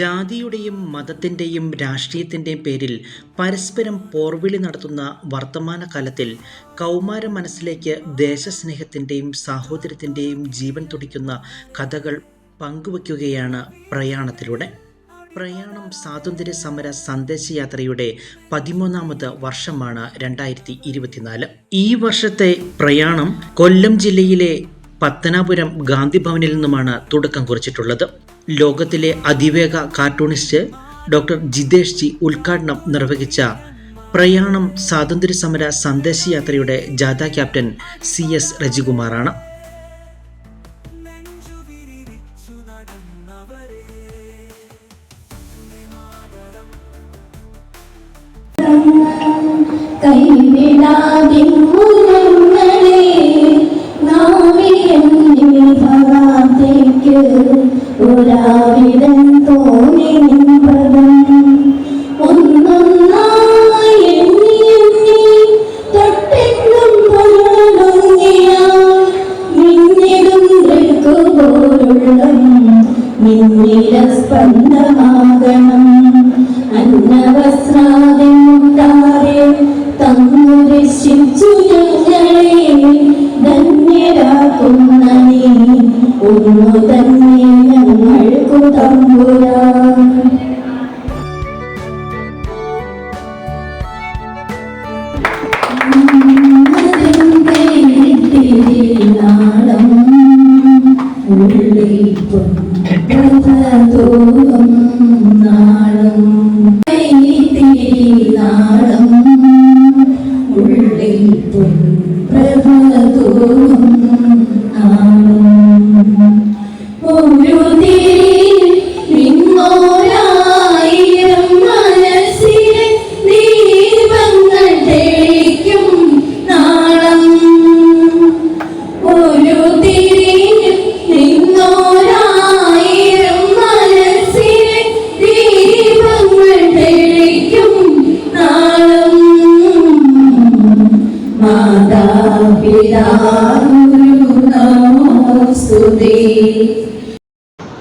ജാതിയുടെയും മതത്തിന്റെയും രാഷ്ട്രീയത്തിന്റെയും പേരിൽ പരസ്പരം പോർവിളി നടത്തുന്ന വർത്തമാന കാലത്തിൽ കൗമാര മനസ്സിലേക്ക് ദേശസ്നേഹത്തിന്റെയും സാഹോദര്യത്തിന്റെയും ജീവൻ തുടിക്കുന്ന കഥകൾ പങ്കുവയ്ക്കുകയാണ് പ്രയാണത്തിലൂടെ. പ്രയാണം സ്വാതന്ത്ര്യ സമര സന്ദേശയാത്രയുടെ പതിമൂന്നാമത് വർഷമാണ് രണ്ടായിരത്തി ഇരുപത്തിനാല് ഈ വർഷത്തെ പ്രയാണം കൊല്ലം ജില്ലയിലെ പത്തനാപുരം ഗാന്ധിഭവനിൽ നിന്നുമാണ് തുടക്കം കുറിച്ചിട്ടുള്ളത്. ലോകത്തിലെ അതിവേഗ കാർട്ടൂണിസ്റ്റ് ഡോക്ടർ ജിതേഷ് ജി ഉദ്ഘാടനം നിർവഹിച്ച പ്രയാണം സ്വാതന്ത്ര്യ സമര സന്ദേശയാത്രയുടെ ജാഥ ക്യാപ്റ്റൻ സി എസ് രജികുമാറാണ്. ഒരാവിടം തോന്നി പദം ഒന്നൊന്നായി തൊട്ടെന്നും പൊള്ളൊങ്ങിയ മിന്നിടും പോലുള്ള മിന്നില സ്പന്ദമാകണം. അന്നവസ്രാതെ മുട്ടാരെ തന്നു രക്ഷിച്ചു ഒന്നു തന്നെ ഞങ്ങൾക്കു തമ്പുരാ നാളം ഉള്ളിൽ തോന്നും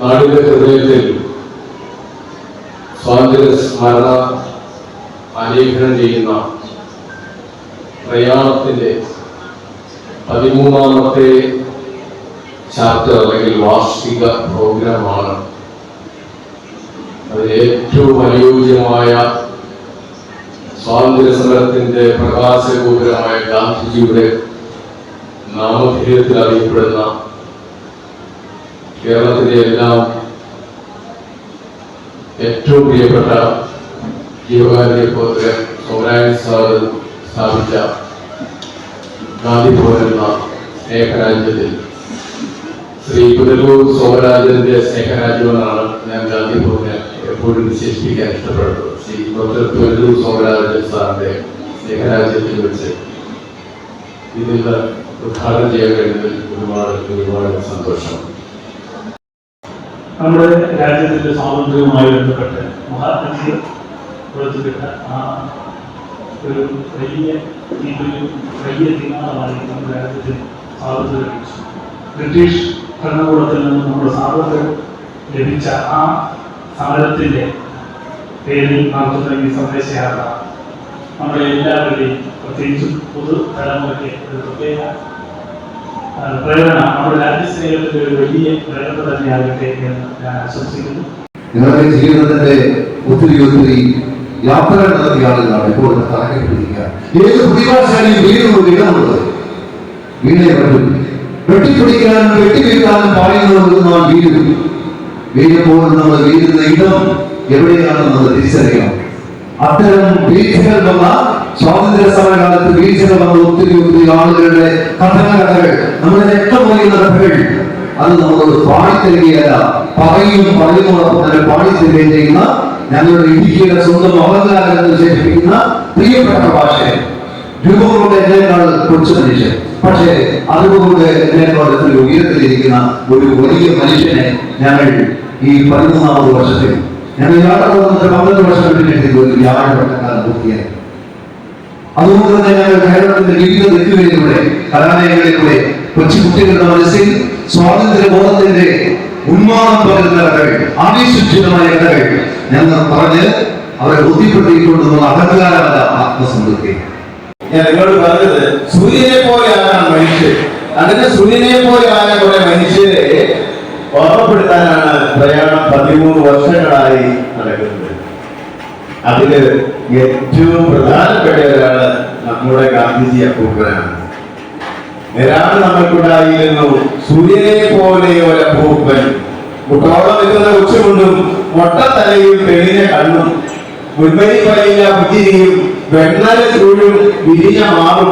നാടിന്റെ ഹൃദയത്തിൽ സ്വാതന്ത്ര്യ സ്മരണ ആലേഖനം ചെയ്യുന്ന പ്രയാണത്തിന്റെ പതിമൂന്നാമത്തെ ചാപ്റ്റർ അല്ലെങ്കിൽ വാർഷിക പ്രോഗ്രാമാണ്. അതിൽ ഏറ്റവും അനുയോജ്യമായ സ്വാതന്ത്ര്യ സമരത്തിന്റെ പ്രകാശഗോപുരമായ ഗാന്ധിജിയുടെ നാമധേയത്തിൽ അറിയപ്പെടുന്ന കേരളത്തിലെ എല്ലാം ഏറ്റവും പ്രിയപ്പെട്ട ജീവകാരുണ്യ പ്രവർത്തകൻ സോമനായൻ സാറ് സ്ഥാപിച്ച ഗാന്ധി ഭവൻ സ്നേഹരാജ്യത്തിൽ ശ്രീ പുനലൂർ സോമരാജന്റെ സ്നേഹരാജ്യമെന്നാണ് ഞാൻ ഗാന്ധി ഭവനെ എപ്പോഴും വിശേഷിപ്പിക്കാൻ ഇഷ്ടപ്പെടുന്നു. ശ്രീ ഡോക്ടർ തൊഴിലു സോമരാജൻ സാറിന്റെ സ്നേഹരാജ്യത്തിൽ വെച്ച് ഇതിന്ന് ഉദ്ഘാടനം ചെയ്യാൻ കഴിഞ്ഞതിൽ ഒരുപാട് ഒരുപാട് സന്തോഷം. നമ്മുടെ രാജ്യത്തിന്റെ സ്വാതന്ത്ര്യവുമായി ബന്ധപ്പെട്ട് മഹാത്മജി കൊടുത്തിട്ട ആ ഒരു വലിയ ഇതൊരു വലിയ തീരുമാനമായി നമ്മുടെ രാജ്യത്തിന് സ്വാതന്ത്ര്യം ലഭിച്ചു ബ്രിട്ടീഷ് ഭരണകൂടത്തിൽ നിന്ന് നമ്മുടെ സ്വാതന്ത്ര്യം ലഭിച്ച ആ സമരത്തിന്റെ പേരിൽ നടത്തുന്ന ഈ സന്ദേശയാത്ര നമ്മുടെ എല്ലാവരുടെയും പ്രത്യേകിച്ചും പുതുതലമുറയ്ക്ക് ഒരു പ്രത്യേക പ്രേരണ നമ്മുടെ രാജ്യസ്നേഹത്തിന്റെ ഒരു വലിയ പ്രേരണ തന്നെയാകട്ടെ എന്ന് ഞാൻ ആശംസിക്കുന്നു. നിങ്ങളുടെ ജീവിതത്തിന്റെ ഒത്തിരി ഒത്തിരി യാത്രകൾ നടത്തിയ ആളുകളാണ് ഇപ്പോൾ തലക്കെട്ടിരിക്കുക ഏത് പ്രതിഭാശാലിയും വീടുള്ള ഇടമുള്ളത് വീണേ പറ്റും. വെട്ടിപ്പിടിക്കാനും വെട്ടിവീഴ്ത്താനും പായുന്നത് നാം വീഴും വീഴുമ്പോൾ നമ്മൾ വീഴുന്ന ഇടം എവിടെയാണെന്ന് നമ്മൾ തിരിച്ചറിയണം. അത്തരം വീഴ്ചകൾ വന്ന സ്വാതന്ത്ര്യ സമരകാലത്ത് വീഴ്ചകൾ വന്ന ഒത്തിരി ഒത്തിരി ആളുകളുടെ കഥനകഥകൾ നമ്മുടെ രക്തമൊഴിയുന്ന കഥകൾ അത് നമ്മൾ പാടിത്തരികയല്ല. പറയും പറയുന്നതോടൊപ്പം തന്നെ പാടിത്തരികയും ചെയ്യുന്ന ഞങ്ങളുടെ ഇടുക്കിയുടെ സ്വന്തം അവതാരങ്ങൾ വിശേഷിപ്പിക്കുന്ന പ്രിയപ്പെട്ട ഭാഷയെ. രൂപങ്ങളുടെ എന്നേക്കാൾ കൊച്ചു മനുഷ്യൻ. പക്ഷേ അതുകൊണ്ട് എന്നേക്കാൾ എത്രയോ ഉയരത്തിലിരിക്കുന്ന ഒരു വലിയ മനുഷ്യനെ ഞങ്ങൾ ഈ പതിമൂന്നാമത് വർഷത്തിൽ. ഞങ്ങൾ യാത്ര പന്ത്രണ്ട് വർഷം പിന്നിട്ട് ഒരു വ്യാഴവട്ടക്കാലം പൂർത്തിയായി. അതുകൊണ്ട് തന്നെ ഞങ്ങൾ കേരളത്തിന്റെ വിവിധ ദിക്കുകളിലൂടെ കലാലയങ്ങളിലൂടെ കൊച്ചു കുട്ടികളുടെ മനസ്സിൽ സ്വാതന്ത്ര്യ ബോധത്തിന്റെ ഉന്മാദം പകരുന്ന കഥകൾ ഞങ്ങൾ പറഞ്ഞ് അവരെ ബുദ്ധിപ്പെടുത്തിക്കൊണ്ടുള്ള അഹങ്കാരമല്ല ആത്മസംതൃപ്തി. ഞാൻ നിങ്ങളോട് പറഞ്ഞത് സൂര്യനെ പോലെയാകാൻ മനുഷ്യർ അങ്ങനെ സൂര്യനെ കുറെ മനുഷ്യരെ? ഓർമ്മപ്പെടുത്താനാണ് പ്രയാണം പതിമൂന്ന് വർഷങ്ങളായി നടക്കുന്നത്. അതിൽ ഏറ്റവും പ്രധാനപ്പെട്ട ഒരാൾ നമ്മുടെ ഗാന്ധിജി അപ്പൂപ്പനാണ് നിരാണ് നമ്മൾക്കുണ്ടായിരുന്നു സൂര്യനെ പോലെ ഒരപ്പൂപ്പൻ മുട്ടോളം നിൽക്കുന്ന ഉച്ചമുണ്ടും മൊട്ടത്തലയും തെളിഞ്ഞ കണ്ണും മുൻപരി പലിയ പുഞ്ചിരിയും വെണ്ണല ചൂഴും വിരിഞ്ഞ മാറും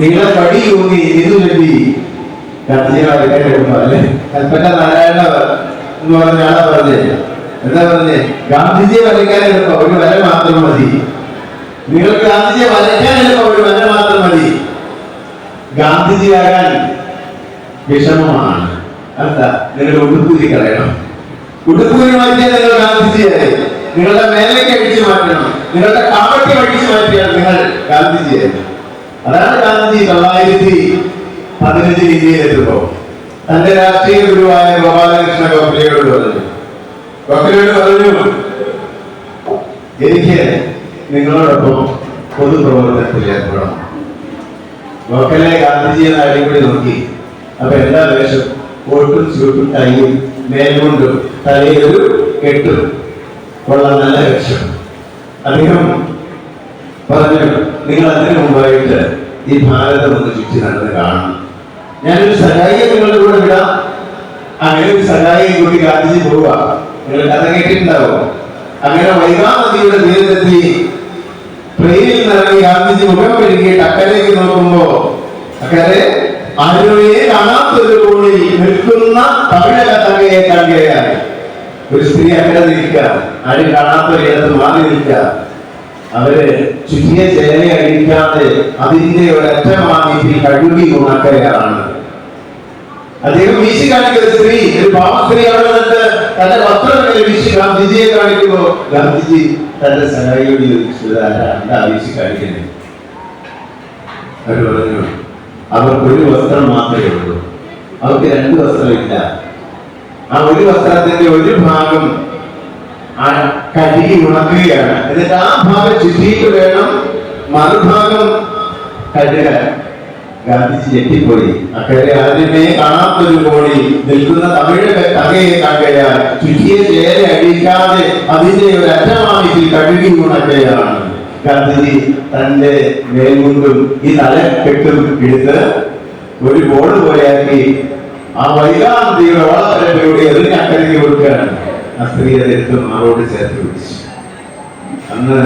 നിങ്ങളെ പടിയൂന്നി എന്നു ചൊല്ലി ഗാന്ധിജിമാരെ കേട്ടിട്ടുണ്ടോ? അല്ലേ? കൽപ്പറ്റ എന്ന് പറഞ്ഞ ആളാ പറഞ്ഞേ. എന്താ പറഞ്ഞേ? ഗാന്ധിജിയെ വരയ്ക്കാൻ എളുപ്പം ഒരു വര മാത്രം മതി. നിങ്ങൾക്ക് ഗാന്ധിജിയെ വരയ്ക്കാൻ എളുപ്പം ഒരു വര മാത്രം മതി. ഗാന്ധിജിയാകാൻ വിഷമമാണ്. എന്താ നിങ്ങൾ ഉടുപ്പൂരി കളയണം. ഉടുപ്പൂരി മാറ്റിയാൽ നിങ്ങൾ ഗാന്ധിജിയായി. നിങ്ങളുടെ മേലേക്ക് അടിച്ചു മാറ്റണം. നിങ്ങളുടെ കാവട്ടി അടിച്ചു മാറ്റിയാൽ നിങ്ങൾ ഗാന്ധിജിയായി. അതാണ് ഗാന്ധിജി തൊള്ളായിരത്തി പതിനഞ്ചിൽ ഇന്ത്യയിലെത്തുമ്പോ തന്റെ രാഷ്ട്രീയ ഗുരുവായ ഗോപാലകൃഷ്ണ ഗോഖലെയോട് പറഞ്ഞു. ഗോഖലെയോട് പറഞ്ഞു എനിക്ക് നിങ്ങളോടൊപ്പം പൊതുപ്രവർത്തനത്തിൽ ഏർപ്പെടണം. ഗോഖലെ ഗാന്ധിജി എന്ന കൂടി നോക്കി. അപ്പൊ എന്താ വേഷം? കോട്ടും സ്യൂട്ടും കൈയും മേൽകൊണ്ടും തലയിലൊരു കെട്ടും. ഉള്ള നല്ല വേഷം. അദ്ദേഹം പറഞ്ഞു നിങ്ങൾ അതിനു മുമ്പായിട്ട് ഈ ഭാരതം ഒന്ന് ചുറ്റി നടന്ന് കാണണം. ഞാനൊരു സഹായിയെ നിങ്ങളുടെ കൂടെ വിടാം. അങ്ങനെ ഒരു സഹായിയെ കൂടി ഗാന്ധിജി പോവുക നിങ്ങൾ കഥ കേട്ടിട്ടുണ്ടാവും? അങ്ങനെ വൈകാനദിയുടെ തീരത്തെത്തി ട്രെയിനിൽ നിറങ്ങി ഗാന്ധിജി മുഖം കഴുകിയിട്ട് അക്കരയ്ക്ക് നോക്കുമ്പോ അക്കരെ ആരോയെ കാണാത്തൊരു കോണിൽ നിൽക്കുന്ന തമിഴക തങ്ങയെ കാണുകയാണ് ഒരു സ്ത്രീ അങ്ങനെ നിൽക്കുക. ആരും കാണാത്തൊരു ഇടത്ത് മാറി നിൽക്കുക. അവർ ചുറ്റിയ ചേന അടിക്കാതെ അതിന്റെ ഒരറ്റമാക്കി കഴുകി ഉണക്കയാണ് അദ്ദേഹം വീശി കാണിക്കുന്ന സ്ത്രീ ഒരു പാവ സ്ത്രീ അവിടെ നിന്നിട്ട് തന്റെ വസ്ത്രം വീശി ഗാന്ധിജിയെ കാണിക്കുന്നു. ഗാന്ധിജി തന്റെ സഹായിയോട് വീശി കാണിക്കുന്നത് അവർ പറഞ്ഞു അവർക്ക് ഒരു വസ്ത്രം മാത്രമേ ഉള്ളൂ. അവർക്ക് രണ്ട് വസ്ത്രമില്ല ആ ഒരു വസ്ത്രത്തിന്റെ ഒരു ഭാഗം കഴുകി ഉണക്കുകയാണ് എന്നിട്ട് ആ ഭാഗം ചുറ്റിയിട്ട് വേണം മറുഭാഗം കഴുകാൻ ഗാന്ധിജി ഞെട്ടിപ്പോയി അക്കരെ ആദ്യമേ കാണാത്തൊരു കോടി നിൽക്കുന്ന തമിഴ് തകയെ കാണുകയാൽ ചുറ്റിയെ ചേരെ അടിക്കാതെ അതിന്റെ ഒരു അറ്റമാമിത്തിൽ കഴുകി കൊണ്ടയാണ് ഗാന്ധിജി തന്റെ മേൽമുണ്ടും ഈ തലക്കെട്ടും എടുത്ത് ഒരു ബോർഡ് പോലെയാക്കി ആ വൈകാന്തിയുടെ വളപ്പരപ്പിലൂടെ എറിഞ്ഞ് അക്കരയ്ക്ക് കൊടുക്കുകയാണ് ആ സ്ത്രീ അതെടുത്ത് മാറോട് ചേർത്ത് പിടിച്ചു. അന്ന്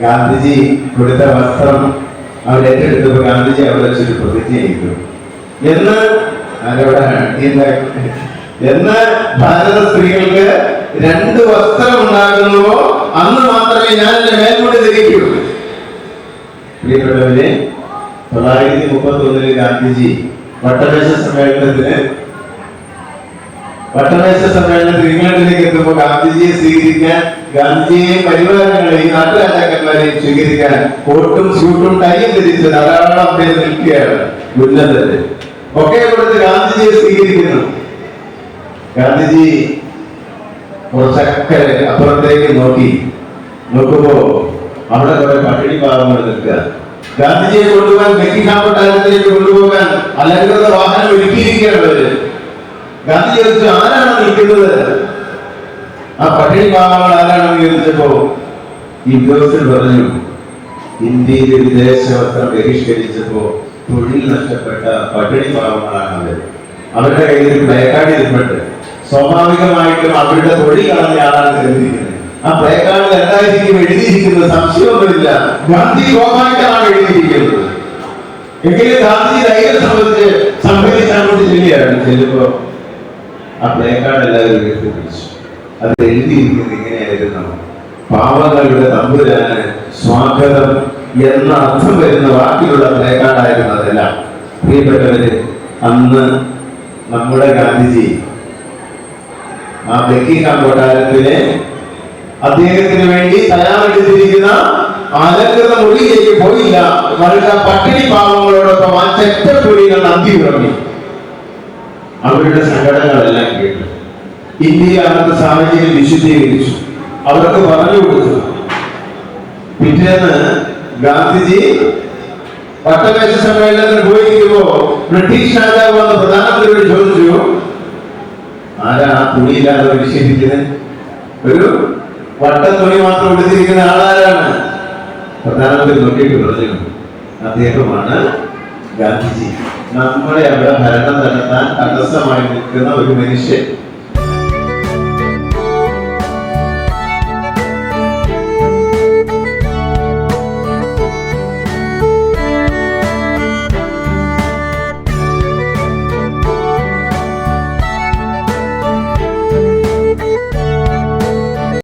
ഗാന്ധിജി കൊടുത്ത വസ്ത്രം അവർ ഏറ്റെടുത്തപ്പോൾ ഗാന്ധിജി അവിടെ വെച്ചൊരു പ്രതിജ്ഞ ചെയ്തു. എന്ന് എന്ന് ഭാരത സ്ത്രീകൾക്ക് രണ്ട് വസ്ത്രം ഉണ്ടാകുന്നുവോ അന്ന് മാത്രമേ ഞാൻ എന്റെ മേൽമുണ്ട് ധരിക്കൂ പ്രിയപ്പെട്ടവരെ തൊള്ളായിരത്തി മുപ്പത്തി ഒന്നിൽ ഗാന്ധിജി വട്ടമേശ സമ്മേളനത്തിന് വട്ടമേശ സമ്മേളനത്തിൽ ഇംഗ്ലണ്ടിലേക്ക് എത്തുമ്പോൾ ഗാന്ധിജിയെ സ്വീകരിക്കാൻ ഗാന്ധിജിയെയും പരിവാരങ്ങളെയും നാട്ടുരാജാക്കന്മാരെയും സ്വീകരിക്കാൻ കോട്ടും സ്യൂട്ടും ടൈം തിരിച്ച് ധാരാളം പേര് നിൽക്കുകയാണ് ഉന്നതര് ഒക്കെ കൊടുത്ത് ഗാന്ധിജിയെ സ്വീകരിക്കുന്നു. ഗാന്ധിജി കുറച്ചക്കരെ അപ്പുറത്തേക്ക് നോക്കി. നോക്കുമ്പോ അവിടെ കുറെ പട്ടിണി പാവങ്ങൾ നിൽക്കുക. ഗാന്ധിജിയെ കൊണ്ടുപോകാൻ ബെക്കിഹാം കൊണ്ടുപോകാൻ അലങ്കൃത വാഹനം ഒരുക്കിയിരിക്കുകയാണ് അവർ. ഗാന്ധി ചോദിച്ചു ആരാണ് നിൽക്കുന്നത്? ആ പട്ടിണി പാവങ്ങൾ ആരാണെന്ന് ചോദിച്ചപ്പോ ഈ ഉദ്യോഗസ്ഥൻ പറഞ്ഞു ഇന്ത്യയിലെ വിദേശവസ്ത്രം ബഹിഷ്കരിച്ചപ്പോ തൊഴിൽ നഷ്ടപ്പെട്ട പട്ടിണി പാവങ്ങളാണ് അവർ അവരുടെ കയ്യിൽ ഒരു പ്ലേക്കാർഡ് ഇരിപ്പുണ്ട്. സ്വാഭാവികമായിട്ടും അവരുടെ തൊഴിൽ കളഞ്ഞ ആളാണ് കരുതിയിരിക്കുന്നത് ആ പ്ലേക്കാർഡിൽ എന്തായിരിക്കും എഴുതിയിരിക്കുന്നത് സംശയമൊന്നുമില്ല. ഗാന്ധി ഗോപാലക്കാണ് എഴുതിയിരിക്കുന്നത്. എങ്കിലും ഗാന്ധി ധൈര്യം സംബന്ധിച്ച് സംഭവിച്ച് അങ്ങോട്ട് ചെല്ലുകയാണ് ചെല്ലുമ്പോ ആ പ്ലേ കാർഡ് എല്ലാവരും ഉയർത്തി പിടിച്ചു. അത് എഴുതിയിരിക്കുന്നത് ഇങ്ങനെയായിരുന്നു. പാവങ്ങളുടെ തമ്പുരാന് സ്വാഗതം എന്ന അർത്ഥം വരുന്ന വാക്കിലുള്ള പ്ലേ കാർഡായിരുന്നു അതെല്ലാം. പ്രിയപ്പെട്ടവര് അന്ന് നമ്മുടെ ഗാന്ധിജി ആ ബെക്കിംഗാം കൊട്ടാരത്തിലെ അദ്ദേഹത്തിന് വേണ്ടി തയ്യാറെടുത്തിരിക്കുന്ന അലങ്കൃത മൊഴിയിലേക്ക് പോയില്ല. മറിച്ച് പട്ടിണി പാവങ്ങളോടൊപ്പം ആ ചെറ്റപ്പുലികൾ നന്ദി ഉറങ്ങി. അവരുടെ സങ്കടങ്ങളെല്ലാം കേട്ടു. ഇന്ത്യയിൽ അന്നത്തെ സാഹചര്യം വിശുദ്ധീകരിച്ചു. അവർക്ക് പറഞ്ഞു കൊടുത്തു. പിറ്റേന്ന് ഗാന്ധിജി വട്ടമേശ സമ്മേളനത്തിന് പോയിരിക്കുമ്പോ ബ്രിട്ടീഷ് രാജാവ് വന്ന പ്രധാനമന്ത്രിയോട് ചോദിച്ചു ആരാ ആ തുണിയില്ലാതെ വിശേഷിക്കുന്നത് ഒരു വട്ട തുണി മാത്രം എടുത്തിരിക്കുന്ന ആളാരാണ്? പ്രധാനമന്ത്രി നോക്കിയിട്ട് പറഞ്ഞു അദ്ദേഹമാണ് ഗാന്ധിജി. നമ്മളെ അവിടെ ഭരണം നടത്താൻ തടസ്സമായി നിൽക്കുന്ന ഒരു മനുഷ്യൻ